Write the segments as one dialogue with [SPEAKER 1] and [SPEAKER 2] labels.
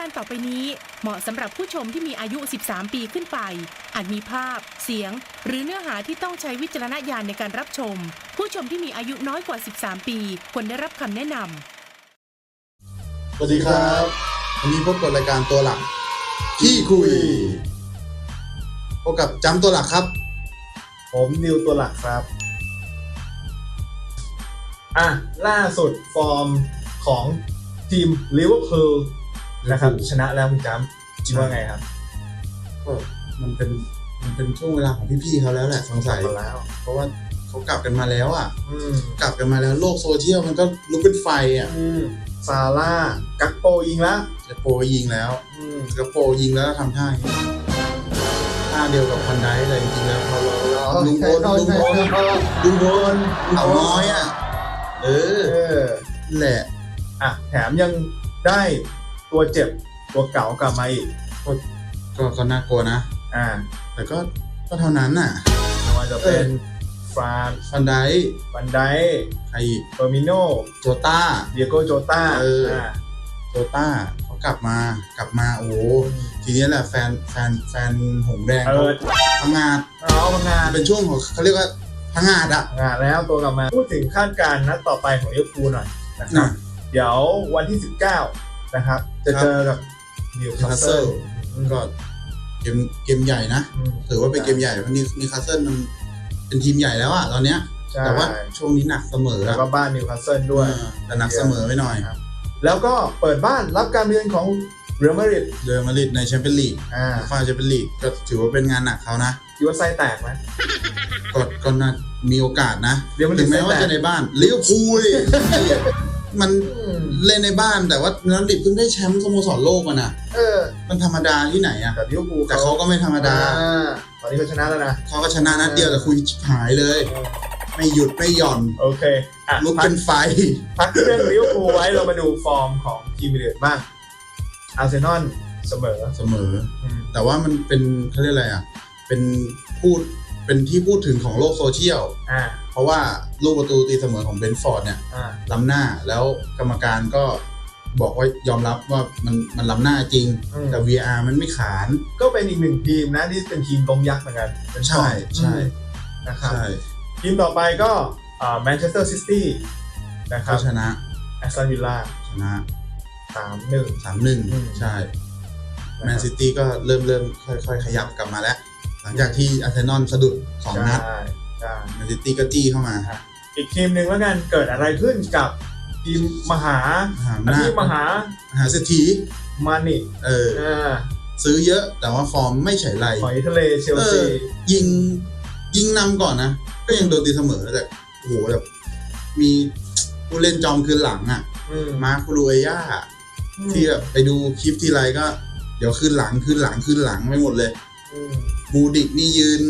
[SPEAKER 1] การต่อไปนี้เหมาะสำหรับผู้ชมที่มีอายุ 13 ปีขึ้นไป อาจมีภาพ เสียง หรือเนื้อหาที่ต้องใช้วิจารณญาณในการรับชม ผู้ชมที่มีอายุน้อยกว่า 13 ปี ควรได้รับคำแนะนำ
[SPEAKER 2] สวัสดีครับวันนี้พบกับรายการตัวหลักขี้คุยพบกับจำตัวหลักครับ
[SPEAKER 3] ผมนิวตัวหลักครับ อะล่าสุดฟอร์มของทีมลิเวอร์พูล นะครับ
[SPEAKER 2] ลิเวอร์พูล
[SPEAKER 3] ชนะแล้วคุณจำคิดว่าไงครับ
[SPEAKER 2] ก็มันเป็นมันเป็นช่วงเวลาของพี่ๆเขาแล้วแหละสงสัย
[SPEAKER 3] กลับมาแล้ว
[SPEAKER 2] เพราะว่าเขากลับกันมาแล้วอะ
[SPEAKER 3] อืม
[SPEAKER 2] กลับกันมาแล้วโลกโซเชียลมันก็ลุกเป็นไฟอะ
[SPEAKER 3] อืมซาร่ากักโปยิงแล้ว
[SPEAKER 2] จะโปรยิงแล้ว
[SPEAKER 3] อืม
[SPEAKER 2] จะโปรยิงแล้วทำท่าอย่างนี้ท่าเดียวกับพันไดเลยจริงๆแล้วเราเราลุงพลลุงพลลุงพลเต่าน้อยอะเออ
[SPEAKER 3] เออ
[SPEAKER 2] นั่นแหละ
[SPEAKER 3] อะแถมยังได้ ตัวเจ็บตัวเก่ากลับมาอีก
[SPEAKER 2] ก็ก็น่ากลัวนะ
[SPEAKER 3] อ่า
[SPEAKER 2] แต่ก็ก็เท่านั้นน่ะ
[SPEAKER 3] ไม่ว่าจะเป็นฟราน
[SPEAKER 2] ฟันได
[SPEAKER 3] บันได
[SPEAKER 2] ใครอีก
[SPEAKER 3] เฟอร์มิโน
[SPEAKER 2] โจต้า
[SPEAKER 3] เดียโกโจต้า
[SPEAKER 2] เออโจต้าเขากลับมากลับมาโอ้โหทีนี้แหละแฟนแฟนแฟนหงส์แดง
[SPEAKER 3] เอ
[SPEAKER 2] เขา
[SPEAKER 3] อ
[SPEAKER 2] พังงาด
[SPEAKER 3] เอามางาน
[SPEAKER 2] เป็นช่วงของเขาเรียกว่าพังงาดอะ
[SPEAKER 3] งานแล้วตัวกลับมาพูดถึงคาดการณ์นัดต่อไปของลิเวอร์พูลหน่อยนะครับ
[SPEAKER 2] นะ
[SPEAKER 3] เดี๋ยววันที่ 19 นะครับ จะเจอกับนิวคาสเซิล
[SPEAKER 2] Newcastle ก็เกมเกมใหญ่นะ ถือว่าเป็นเกมใหญ่เพราะนิวนิวคาสเซิลมันเป็นทีมใหญ่แล้วอะตอนเนี้ย
[SPEAKER 3] ใช่
[SPEAKER 2] แต่ว่าช่วงนี้หนักเสมอ
[SPEAKER 3] แล้ว
[SPEAKER 2] อะ
[SPEAKER 3] ก็บ้านนิวคาสเซิลด้วย
[SPEAKER 2] เออแต่หนักเสมอไปหน่อย
[SPEAKER 3] แล้วก็เปิดบ้านรับการเยือนของเรอัลมาดริด
[SPEAKER 2] เรอัลมาดริดในแชมเปี้ยนลีก
[SPEAKER 3] อ่า
[SPEAKER 2] ฟ้าแชมเปี้ยนลีกก็ถือว่าเป็นงานหนักเขานะ
[SPEAKER 3] คิดว่าไส้แตกไหม
[SPEAKER 2] ก็ก็น่ามีโอกาสนะ
[SPEAKER 3] เรียลมาดริ
[SPEAKER 2] ถึ
[SPEAKER 3] ด
[SPEAKER 2] งแม้ว่า
[SPEAKER 3] ไส้แตก
[SPEAKER 2] จะในบ้านลิเวอร์พูลดิ มัน
[SPEAKER 3] อืม
[SPEAKER 2] เล่นในบ้านแต่ว่านัดดิบเพิ่งได้แชมป์สโมสรโลกมาน่ะ
[SPEAKER 3] เออ
[SPEAKER 2] มันธรรมดาที่ไหนอะ
[SPEAKER 3] แต่ลิเวอร์พูล
[SPEAKER 2] แต่เขาก็ไม่ธรรมดา
[SPEAKER 3] อ่ตอนนี้เขาชนะแล้วนะ
[SPEAKER 2] เขาก็ชนะนัดเดียวแต่คุยชิบหายเลย ไม่หยุดไม่หย่อน
[SPEAKER 3] โอเคอะ
[SPEAKER 2] ลุก
[SPEAKER 3] พั
[SPEAKER 2] เป็
[SPEAKER 3] ก
[SPEAKER 2] นไฟ
[SPEAKER 3] พักเรื่องลิเวอร์พูลไว้เรามาดูฟอร์มของทีมอื่นบ้างอาร์เซนอลเสมอ
[SPEAKER 2] เสมอ
[SPEAKER 3] อืม
[SPEAKER 2] แต่ว่ามันเป็นเขาเรียกอะไรอะ เป็นพูด เป็นที่พูดถึงของโลกโซเชียล
[SPEAKER 3] อ่า
[SPEAKER 2] เพราะว่าลูกประตูตีเสมอของเบนฟอร์ดเนี่ย
[SPEAKER 3] อ่า
[SPEAKER 2] ล้ำหน้าแล้วกรรมการก็บอกว่ายอมรับว่ามันมันล้ำหน้าจริง
[SPEAKER 3] อืม
[SPEAKER 2] แต่ VR มันไม่ขาน
[SPEAKER 3] ก็เป็นอีกหนึ่งทีมนะที่เป็นทีมลมยักษ์เหมือนกันเป็น
[SPEAKER 2] ใช่ใช่
[SPEAKER 3] อืมนะครับ
[SPEAKER 2] ใช่
[SPEAKER 3] ทีมต่อไปก็แมนเชสเตอร์ซิตี้นะครั
[SPEAKER 2] เขา
[SPEAKER 3] บ
[SPEAKER 2] ชนะ
[SPEAKER 3] แอสตันวิลล่า
[SPEAKER 2] ชนะ
[SPEAKER 3] สามหนึ่ง
[SPEAKER 2] สามหนึ่ง
[SPEAKER 3] อืม
[SPEAKER 2] ใช่แมนซิตี้ก็เริ่มเริ่มค่อยๆ ขยับกลับมาแล้ว หลังจากที่อาร์เซนอลสะดุดสองนัด
[SPEAKER 3] ใช่ใช่
[SPEAKER 2] แมนซิตี้ก็จี้เข้ามา
[SPEAKER 3] อีกทีมหนึ่งแล้วกันเกิดอะไรขึ้นกับทีมมหาม
[SPEAKER 2] หาอำนาจ
[SPEAKER 3] ทีมมหา ม
[SPEAKER 2] หาเศรษฐี
[SPEAKER 3] มานิ
[SPEAKER 2] เออ
[SPEAKER 3] อ่า
[SPEAKER 2] ซื้อเยอะแต่ว่าฟอร์มไม่เฉยไร
[SPEAKER 3] หอยทะเลเชล
[SPEAKER 2] เอ
[SPEAKER 3] ซี
[SPEAKER 2] อยิงยิงนำก่อนนะ ก็ยังโดนตีเสมอแต่โอ้โหแบบมีผู้เล่นจอมคืนหลังอะ
[SPEAKER 3] ม
[SPEAKER 2] มาร์คูรูเอย่าที่แบบไปดูคลิปทีไรก็ เดี๋ยวคืนหลังคืนหลังคืนหลังไม่หมดเลย
[SPEAKER 3] อืม
[SPEAKER 2] บูดิกนี่ยืน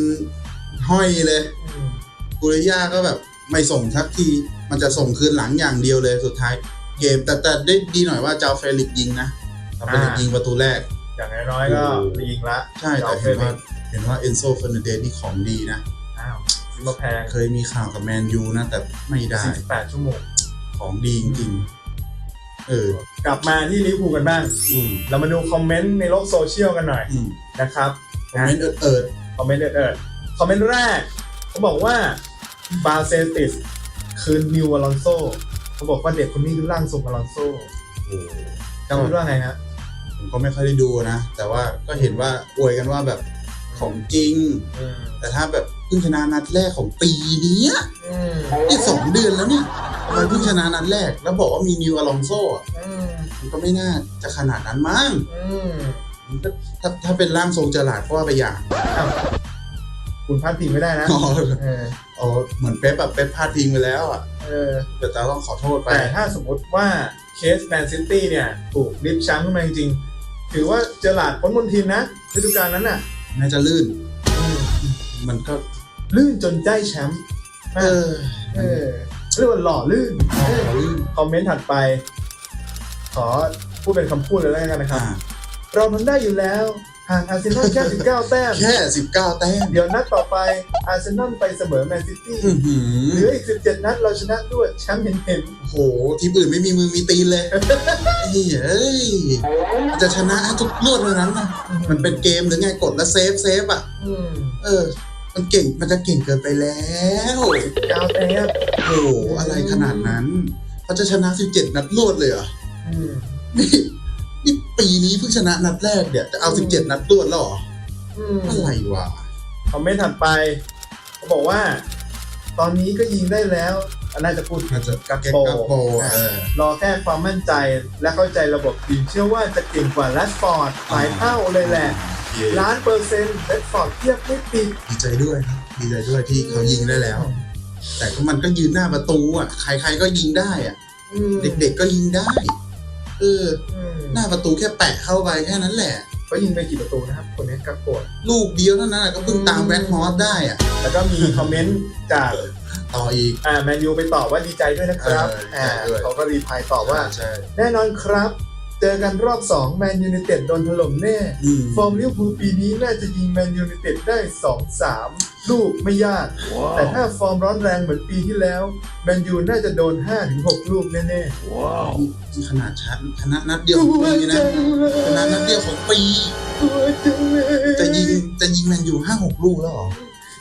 [SPEAKER 2] ห้อยเลย
[SPEAKER 3] อืม
[SPEAKER 2] กูเรย่าก็แบบไม่ส่งสักที มันจะส่งคืนหลังอย่างเดียวเลยสุดท้าย เกมแต่แต่ได้ดีหน่อยว่าเจ้าเฟลิกซ์ยิงนะเจ้าเฟลิกซ์ยิงประตูแรก
[SPEAKER 3] อย่างน้อยๆก็
[SPEAKER 2] โอ้โห
[SPEAKER 3] ยิงละ
[SPEAKER 2] ใช่แต่เห็นว่าเห็นว่าเอนโซเฟอร์นเดสนี่ของดีนะ
[SPEAKER 3] อ้าวซื้อมาแพง
[SPEAKER 2] เคยมีข่าวกับแมนยูนะ แต่ไม่ได้
[SPEAKER 3] 48ชั่วโมง
[SPEAKER 2] ของดีจริงๆเออก
[SPEAKER 3] ลับมาที่ลิเวอร์พูลกันบ้าง
[SPEAKER 2] อืม
[SPEAKER 3] เรามาดูคอมเมนต์ในโลกโซเชียลกันหน่อย
[SPEAKER 2] อืม
[SPEAKER 3] นะครับ
[SPEAKER 2] คอมเมนต์เอิดเอิด
[SPEAKER 3] คอมเมนต์เอิดๆคอมเมนต์แรกเขาบอกว่าบาเซติสคือนิวอลอนโซเขาบอกว่าเด็กคนนี้คือร่างทรงอลอนโซ
[SPEAKER 2] โอ้โห
[SPEAKER 3] จำได้ว่าไงฮะ
[SPEAKER 2] ผมก็ไม่ค่อยได้ดูนะ แต่ว่าก็เห็นว่าอวยกันว่าแบบของจริง
[SPEAKER 3] อืม
[SPEAKER 2] แต่ถ้าแบบเพิ่งชนะนัดแรกของปีนี้
[SPEAKER 3] อืม
[SPEAKER 2] นี่สองเดือนแล้วเนี่ยทำไมเพิ่งชนะนัดแรก แล้วบอกว่ามีนิวอลองโซอะ
[SPEAKER 3] อืม
[SPEAKER 2] มันก็ไม่น่าจะขนาดนั้นมั้ง
[SPEAKER 3] อืม
[SPEAKER 2] มันก็ ถ้าถ้าเป็นร่างทรงเจอหลาดก็ว่าไปอย่าง
[SPEAKER 3] อ้าวคุณพลาดพิงไม่ได้นะ
[SPEAKER 2] อ๋อ
[SPEAKER 3] เออ
[SPEAKER 2] อ๋อเหมือนเป๊ปแบบเป๊ปพลาดพิงไปแล้วอะ
[SPEAKER 3] เออ
[SPEAKER 2] แต่จะต้องขอโทษไป
[SPEAKER 3] แต่ถ้าสมมติว่าเคสแมนซิตี้เนี่ย ถูกลิฟต์แชมป์ขึ้นมาจริงๆ ถือว่าเจอหลาดพ้นมนทินนะฤดูกาลนั้นน่ะ
[SPEAKER 2] น่าจะลื่นมันก็
[SPEAKER 3] ลื่นจนได้แชมป์
[SPEAKER 2] เออ
[SPEAKER 3] เออเรียกว่าหล่อลื่น
[SPEAKER 2] อ๋อลื่น
[SPEAKER 3] คอมเมนต์ถัดไป ขอพูดเป็นคำพูดเลยแล้วกันนะครับ
[SPEAKER 2] อ่า
[SPEAKER 3] เราทำได้อยู่แล้วห่างอาร์เซนอลแค่19 แต้ม
[SPEAKER 2] แค่สิบเก้าแต้ม
[SPEAKER 3] เดี๋ยวนัดต่อไปอาร์เซนอลไปเสมอแมนซิตี้
[SPEAKER 2] อื้อหือ
[SPEAKER 3] เหลืออีก 17 นัดเราชนะด้วยแชมป์เห็นเห็น
[SPEAKER 2] โอ้โห ทีมอื่นไม่มีมือมีตีนเลยไอ้เหี้ยเอ้ย จะชนะทุกรวดเลยนั้นนะมันเป็นเกมหรือไงกดแล้วเซฟเซฟอะ
[SPEAKER 3] อืม
[SPEAKER 2] เออ มันเก่ง มันจะเก่งเกินไปแล้ว
[SPEAKER 3] 19แต้ม
[SPEAKER 2] โอ้โห อะไรขนาดนั้นเขาจะชนะ 17 นัดรวดเลยเหรอ
[SPEAKER 3] อืม
[SPEAKER 2] นี่นี่ ปีนี้เพิ่งชนะนัดแรกเดี๋ยวจะเอา17นัดรวดแล้วเหรอ
[SPEAKER 3] อืม
[SPEAKER 2] อะไรวะ
[SPEAKER 3] คอมเมนต์ถัดไปเขาบอกว่า ตอนนี้ก็ยิงได้แล้วอันน่าจะพูด
[SPEAKER 2] มันจะ
[SPEAKER 3] กัก
[SPEAKER 2] เก็ต
[SPEAKER 3] โป
[SPEAKER 2] กักโปเออ
[SPEAKER 3] รอแค่ความมั่นใจและเข้าใจระบบทีมเชื่อว่าจะเก่งกว่าแรดฟอร์ดหลายเท่าเลยแหละล้านเปอร์เซ็นต์แรดฟอร์ดเทียบไม่ติด
[SPEAKER 2] ดีใจด้วยครับดีใจด้วยที่เขายิงได้แล้ว แต่ก็มันก็ยืนหน้าประตูอะ ใครๆก็ยิงได้อะ
[SPEAKER 3] อืม
[SPEAKER 2] เด็กๆก็ยิงได้ เออ
[SPEAKER 3] อืม
[SPEAKER 2] หน้าประตูแค่แปะเข้าไปแค่นั้นแหละ
[SPEAKER 3] ก็ยิงไปกี่ประตูนะครับ คนนี้กักโปด
[SPEAKER 2] ลูกเดียวเท่านั้นอะก็เพิ่งตามแบ็คฮอสได้อะ
[SPEAKER 3] แล้วก็มีคอมเมนต์จาก
[SPEAKER 2] ต่ออีก
[SPEAKER 3] อ่าแมนยูไปตอบว่าดีใจด้วยนะครับ
[SPEAKER 2] เออดีใจ
[SPEAKER 3] อ่า
[SPEAKER 2] ด้วย
[SPEAKER 3] เขาก็รีพลายตอบว่า
[SPEAKER 2] ใช่
[SPEAKER 3] แน่นอนครับ เจอกันรอบ2แมนยู i นเต็ดโดนถล่มแน่
[SPEAKER 2] อืม
[SPEAKER 3] ฟอร์มลิเวอร์พูลปีนี้น่าจะยิงแมนยู i นเต็ดได้ 2-3 ลูกไม่ยาก แต่ถ้าฟอร์มร้อนแรงเหมือนปีที่แล้วแมนยูน่าจะโดน 5-6 ลูกแน่
[SPEAKER 2] ขนาดชัดชนะนัดเดี
[SPEAKER 3] ๆ
[SPEAKER 2] ยวของปี
[SPEAKER 3] จั
[SPEAKER 2] นะ
[SPEAKER 3] งเล
[SPEAKER 2] ชนะนัดเดียวของปี
[SPEAKER 3] กลัวจังเลย
[SPEAKER 2] จะยิงจะยิงแมนยูห้าหกลูกแล้วเหรอ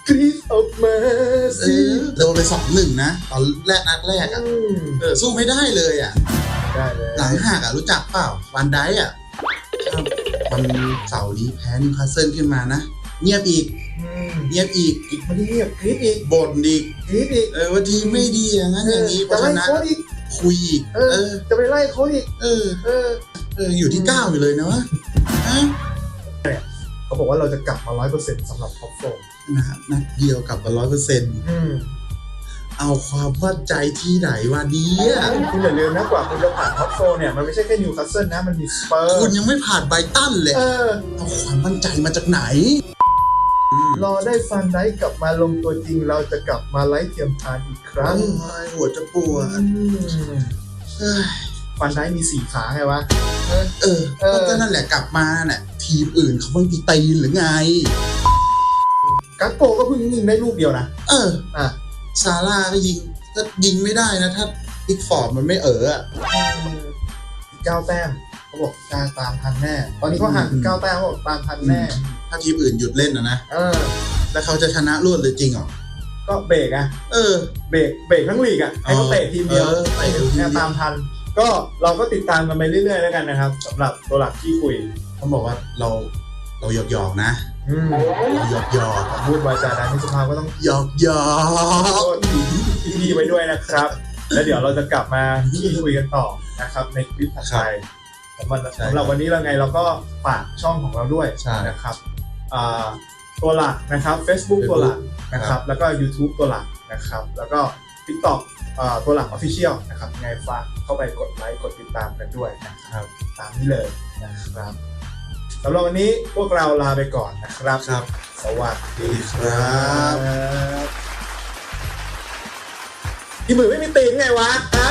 [SPEAKER 3] กรีดออกมา
[SPEAKER 2] เอ
[SPEAKER 3] สิ
[SPEAKER 2] อโดนไปสองหนึ่งนะตอนแรกนัดแรกอะ
[SPEAKER 3] ม
[SPEAKER 2] เออสู้ไม่ได้เลยอะ
[SPEAKER 3] ได้เลย
[SPEAKER 2] หลังหักอะรู้จักเปล่าวันไดอะถ้าวันเสาร์นี้แพ้นิวคาสเซิลขึ้นมานะ เงียบอีก
[SPEAKER 3] อืม
[SPEAKER 2] เงียบอีก
[SPEAKER 3] ไม่ได้เงียบกรีดอีก
[SPEAKER 2] บ่นอีก
[SPEAKER 3] กรีดอีก
[SPEAKER 2] เออว่าทีมไม่ดีอย่างนั้นอย่างนี้เพ
[SPEAKER 3] จะ
[SPEAKER 2] ราะ
[SPEAKER 3] ไล่
[SPEAKER 2] ฉะนั้น
[SPEAKER 3] โค้ดอีก
[SPEAKER 2] คุยอีก
[SPEAKER 3] เอ
[SPEAKER 2] เอ
[SPEAKER 3] อ
[SPEAKER 2] อ
[SPEAKER 3] จะไปไล่โค้ดอีก
[SPEAKER 2] เออ
[SPEAKER 3] เออ
[SPEAKER 2] เอออยู่ที่เก้าอยู่เลยนะวะฮะ
[SPEAKER 3] เขาบอกว่าเราจะกลับมาร้อยเปอร์เซ็นต์สำหรับท็อปโฟร์
[SPEAKER 2] นะครับนัดเดียวกลับมาร้อยเปอร์เซ็นต์
[SPEAKER 3] อืม
[SPEAKER 2] เอาความมั่นใจที่ไหนวะเนี่ย
[SPEAKER 3] คุณอย่าลืมนะกว่าคุณจะผ่านท็อปโฟร์เนี่ยมันไม่ใช่แค่นิวคาสเซิลนะมันมีสเปอร์
[SPEAKER 2] คุณยังไม่ผ่านไบรตันเลย
[SPEAKER 3] เออ
[SPEAKER 2] เอาความมั่นใจมาจากไหน
[SPEAKER 3] รอได้ฟันไดกลับมาลงตัวจริง เราจะกลับมาไล่เทียมทานอีกครั้ง
[SPEAKER 2] โอ้ยหัวจะปวด
[SPEAKER 3] อืม
[SPEAKER 2] เอ้ย
[SPEAKER 3] ฟันไดมีสี่ขาไงวะ
[SPEAKER 2] เออ
[SPEAKER 3] เออ
[SPEAKER 2] ก็นั่นแหละกลับมาน่ะทีมอื่นเขาไม่มีตีนหรือไง
[SPEAKER 3] กักโปก็เพิ่งยิงได้ลูกเดียวนะ
[SPEAKER 2] เออ
[SPEAKER 3] อะ
[SPEAKER 2] ซาร่าก็ยิงก็ยิงไม่ได้นะ ถ้าพิกฟอร์ดมันไม่เอออะ
[SPEAKER 3] เก้าแต้ม เขาบอกการตามทันแน่ ตอนนี้เขาห่างถึงเก้าแต้มเขาบอกตามทันแน่
[SPEAKER 2] ถ้าทีมอื่นหยุดเล่นนะนะ
[SPEAKER 3] เออ
[SPEAKER 2] แล้วเขาจะชนะรวดเลยจริงเหรอ
[SPEAKER 3] ก็เบรกอะ
[SPEAKER 2] เออ
[SPEAKER 3] เบรกเบรกทั้งลีกอะให้เขาเตะทีมเดียว
[SPEAKER 2] เออเตะทีมเดียว
[SPEAKER 3] นี่ตามทัน ก็เราก็ติดตามกันไปเรื่อยๆแล้วกันนะครับสำหรับตัวหลักที่คุย
[SPEAKER 2] ต้องบอกว่าเราเราหยอกหยอกๆนะ
[SPEAKER 3] อืม
[SPEAKER 2] เราหยอกหยอก
[SPEAKER 3] พูดวาจาดังที่สุภาพก็ต้อง
[SPEAKER 2] หยอกหยอก
[SPEAKER 3] โทษพี่ๆไว้ด้วยนะครับ แล้วเดี๋ยวเราจะกลับมาที่คุยกันต่อนะครับในคลิปถัดไป สำหรับสำหรับวันนี้เราไงเราก็ฝากช่องของเราด้วยนะครับอ่าตัวหลักนะครับ Facebook ตัวหลักนะครับ แล้วก็ YouTube ตัวหลักนะครับ แล้วก็ TikTok อ่าตัวหลัก Official นะครับยังไงฝากเข้าไปกดไลค์กดติดตามกันด้วยนะครับ ตามนี้เลยนะครับสำหรับวันนี้พวกเราลาไปก่อนนะครับ
[SPEAKER 2] ครับ
[SPEAKER 3] สวัสดี
[SPEAKER 2] ครับ
[SPEAKER 3] พี่หมือไม่มีตีนไงวะฮะ